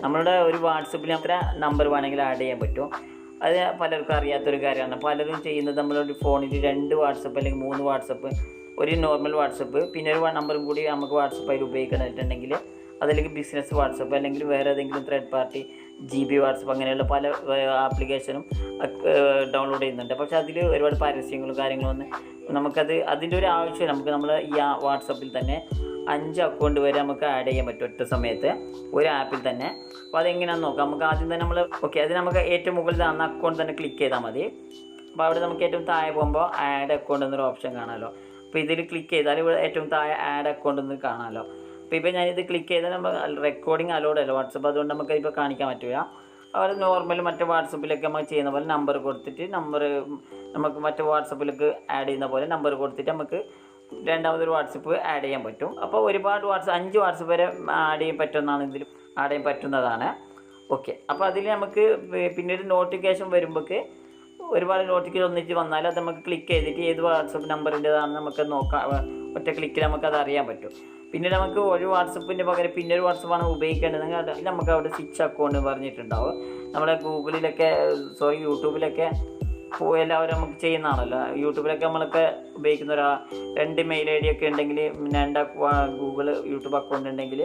നമ്മളുടെ ഒരു വാട്സപ്പിൽ അത്ര നമ്പർ വേണമെങ്കിൽ ആഡ് ചെയ്യാൻ പറ്റും. അത് പലർക്കും അറിയാത്തൊരു കാര്യമാണ്. പലരും ചെയ്യുന്നത് നമ്മളൊരു ഫോണിൽ രണ്ട് വാട്സപ്പ് അല്ലെങ്കിൽ മൂന്ന് വാട്സപ്പ് ഒരു നോർമൽ വാട്സപ്പ് പിന്നെ ഒരു നമ്പറും കൂടി നമുക്ക് വാട്സപ്പ് അതിൽ ഉപയോഗിക്കണമെന്നുണ്ടെങ്കിൽ അതല്ലെങ്കിൽ ബിസിനസ് വാട്സപ്പ് അല്ലെങ്കിൽ വേറെ ഏതെങ്കിലും third party G B WhatsApp അങ്ങനെയുള്ള പല ആപ്ലിക്കേഷനും ഡൗൺലോഡ് ചെയ്യുന്നുണ്ട്. പക്ഷെ അതിൽ ഒരുപാട് പരസ്യങ്ങളും കാര്യങ്ങളും വന്ന് നമുക്കത് അതിന്റെ ഒരു ആവശ്യം നമുക്ക് നമ്മൾ ഈ വാട്സപ്പിൽ തന്നെ അഞ്ച് അക്കൗണ്ട് വരെ നമുക്ക് ആഡ് ചെയ്യാൻ പറ്റും ഒറ്റ സമയത്ത്. ഒരു ആപ്പിൽ തന്നെ. അപ്പോൾ അതെങ്ങനെയാണെന്ന് നോക്കാം. നമുക്ക് ആദ്യം തന്നെ നമ്മൾ ഓക്കെ അത് നമുക്ക് ഏറ്റവും മുകളിൽ തന്ന അക്കൗണ്ട് തന്നെ ക്ലിക്ക് ചെയ്താൽ മതി. അപ്പോൾ അവിടെ നമുക്ക് ഏറ്റവും താഴെ പോകുമ്പോൾ ആഡ് അക്കൗണ്ട് എന്നൊരു ഓപ്ഷൻ കാണാമല്ലോ അപ്പോൾ ഇതിൽ ക്ലിക്ക് ചെയ്താൽ ഇവിടെ ഏറ്റവും താഴെ ആഡ് അക്കൗണ്ട് എന്ന് കാണാമല്ലോ അപ്പോൾ ഇപ്പോൾ ഞാനിത് ക്ലിക്ക് ചെയ്താൽ നമ്മൾ റെക്കോർഡിംഗ് അലോഡ് അല്ല? വാട്സപ്പ് അതുകൊണ്ട് നമുക്ക് ഇപ്പോൾ കാണിക്കാൻ പറ്റില്ല അവർ നോർമൽ മറ്റേ വാട്സപ്പിലൊക്കെ നമ്മൾ ചെയ്യുന്ന പോലെ നമ്പർ കൊടുത്തിട്ട് നമ്പർ നമുക്ക് മറ്റേ വാട്സപ്പിലേക്ക് ആഡ് ചെയ്യുന്ന പോലെ നമ്പർ കൊടുത്തിട്ട് നമുക്ക് രണ്ടാമതൊരു വാട്സപ്പ് ആഡ് ചെയ്യാൻ പറ്റും. അപ്പോൾ ഒരുപാട് വാട്സപ്പ് അഞ്ച് വാട്സപ്പ് വരെ ആഡ് ചെയ്യാൻ പറ്റുന്നതാണ് ഇതിൽ ആഡ് ചെയ്യാൻ പറ്റുന്നതാണ്. ഓക്കെ അപ്പോൾ അതിൽ നമുക്ക് പിന്നെ ഒരു നോട്ടിഫിക്കേഷൻ വരുമ്പോഴേക്ക് ഒരുപാട് നോട്ടിഫിക്കേഷൻ ഒന്നിച്ച് വന്നാൽ അത് നമുക്ക് ക്ലിക്ക് ചെയ്തിട്ട് ഏത് വാട്സപ്പ് നമ്പറിന്റെതാണെന്ന് നമുക്ക് നോക്കാം ഒറ്റ ക്ലിക്കിൽ നമുക്കത് അറിയാൻ പറ്റും. പിന്നെ നമുക്ക് ഒരു വാട്സപ്പിന്റെ പകരം പിന്നെ ഒരു വാട്സപ്പാണ് ഉപയോഗിക്കേണ്ടത്. അതിൽ നമുക്ക് അവിടെ സ്വിച്ച് അക്കൗണ്ട് പറഞ്ഞിട്ടുണ്ടാവും. നമ്മുടെ ഗൂഗിളിലൊക്കെ സോറി യൂട്യൂബിലൊക്കെ എല്ലാവരും നമുക്ക് ചെയ്യുന്നതാണല്ലോ. യൂട്യൂബിലൊക്കെ നമ്മളൊക്കെ ഉപയോഗിക്കുന്ന ഒരാ രണ്ട് മെയിൽ ഐ ഡി ഒക്കെ ഉണ്ടെങ്കിൽ രണ്ട് ഗൂഗിൾ യൂട്യൂബ് അക്കൗണ്ട് ഉണ്ടെങ്കിൽ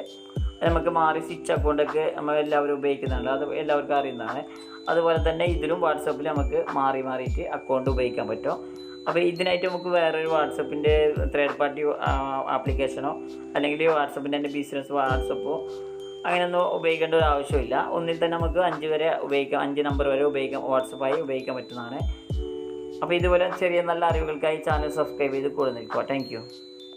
നമുക്ക് മാറി സ്വിച്ച് അക്കൗണ്ടൊക്കെ നമ്മൾ എല്ലാവരും ഉപയോഗിക്കുന്നുണ്ട്. അത് എല്ലാവർക്കും അറിയുന്നതാണ്. അതുപോലെ തന്നെ ഇതിലും വാട്സപ്പിൽ നമുക്ക് മാറി മാറിയിട്ട് അക്കൗണ്ട് ഉപയോഗിക്കാൻ പറ്റും. അപ്പോൾ ഇതിനായിട്ട് നമുക്ക് വേറൊരു വാട്സപ്പിന്റെ തേർഡ് പാർട്ടി ആപ്ലിക്കേഷനോ അല്ലെങ്കിൽ വാട്സപ്പിന്റെ തന്നെ ബിസിനസ് വാട്സപ്പോ അങ്ങനെയൊന്നും ഉപയോഗിക്കേണ്ട ഒരു ആവശ്യമില്ല. ഒന്നിൽ തന്നെ നമുക്ക് അഞ്ച് വരെ ഉപയോഗിക്കാം അഞ്ച് നമ്പർ വരെ ഉപയോഗിക്കാം വാട്സപ്പായി ഉപയോഗിക്കാൻ പറ്റുന്നതാണ്. അപ്പോൾ ഇതുപോലെ ചെറിയ നല്ല അറിവുകൾക്കായി ചാനൽ സബ്സ്ക്രൈബ് ചെയ്ത് കൂടെ നിൽക്കുക. താങ്ക്